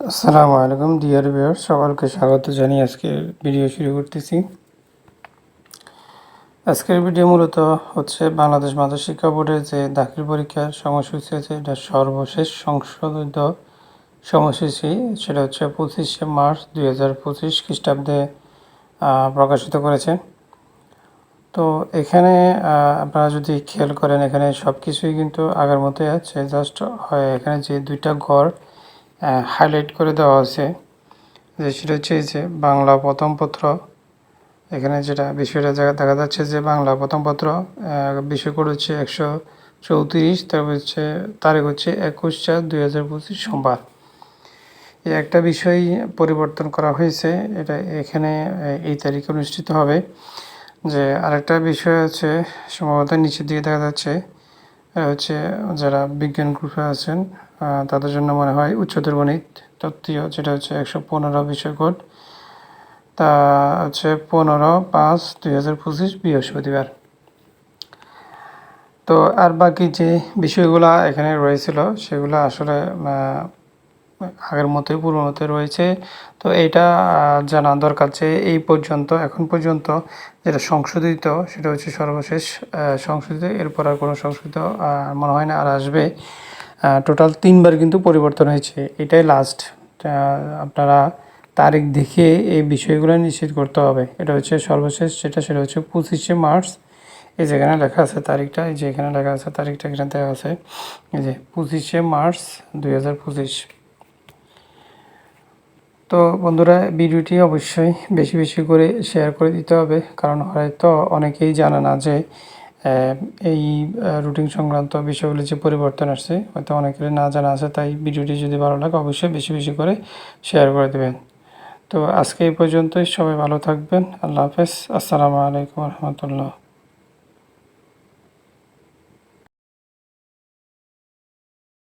আসসালামু আলাইকুম dear viewer সকলকে স্বাগত জানিয়ে আজকে ভিডিও শুরু করতেছি। আজকের ভিডিও মূলত হচ্ছে বাংলাদেশ মাধ্যমিক শিক্ষা বোর্ডের যে দাখিল পরীক্ষার সময়সূচি আছে, এটা সর্বশেষ সংশোধিত সময়সূচি, সেটা হচ্ছে পঁচিশে মার্চ দুই হাজার পঁচিশ খ্রিস্টাব্দে প্রকাশিত করেছে। তো এখানে আপনারা যদি খেয়াল করেন, এখানে সব কিছুই কিন্তু আগের মতোই আছে, জাস্ট হয় এখানে যে দুইটা ঘর হাইলাইট করে দেওয়া আছে যে সেটা হচ্ছে যে বাংলা প্রথম পত্র। এখানে যেটা বিষয়টা দেখা যাচ্ছে যে বাংলা প্রথম পত্র বিষয় কোড হচ্ছে একশো চৌত্রিশ, তারপর হচ্ছে তারিখ হচ্ছে একুশ চার দুই হাজার পঁচিশ সোমবার। এই একটা বিষয় পরিবর্তন করা হয়েছে, এটা এখানে এই তারিখে অনুষ্ঠিত হবে। যে আরেকটা বিষয় আছে, সম্ভবত নিচের দিকে দেখা যাচ্ছে হচ্ছে যারা বিজ্ঞান গ্রুপে আছেন তাদের জন্য মনে হয় উচ্চতর গণিত তত্ত্বীয়, যেটা হচ্ছে একশো পনেরো বিষয় কোড তা হচ্ছে পনেরো পাঁচ দুই হাজার পঁচিশ বৃহস্পতিবার। তো আর বাকি যে বিষয়গুলো এখানে রয়েছিল, সেগুলো আসলে আগের মতোই পূর্ব মতোই রয়েছে। তো এটা জানা দরকার যে এই পর্যন্ত, এখন পর্যন্ত যেটা সংশোধিত, সেটা হচ্ছে সর্বশেষ সংশোধিত। এরপর আর কোনো সংশোধিত মনে হয় না আর আসবে। টোটাল তিনবার কিন্তু পরিবর্তন হয়েছে। এটাই লাস্ট আপনারা তারিখ দেখে এই বিষয়গুলো নিশ্চিত করতে হবে। এটা হচ্ছে সর্বশেষ, যেটা, সেটা হচ্ছে পঁচিশে মার্চ। এই যেখানে লেখা আছে তারিখটা, এই যে এখানে লেখা আছে তারিখটা, এখানে দেওয়া আছে। এই যে পঁচিশে মার্চ দুই হাজার পঁচিশ। তো বন্ধুরা, ভিডিওটি অবশ্যই বেশি বেশি করে শেয়ার করে দিতে হবে, কারণ হয়তো অনেকেই জানে না যে এই রুটিন সংক্রান্ত বিষয়গুলি যে পরিবর্তন আসছে, হয়তো অনেকের না জানা আছে, তাই ভিডিওটি যদি ভালো লাগে, অবশ্যই বেশি বেশি করে শেয়ার করে দেবেন। তো আজকে এই পর্যন্তই, সবাই ভালো থাকবেন, আল্লাহ হাফেজ, আসসালামু আলাইকুম রহমতুল্লাহ।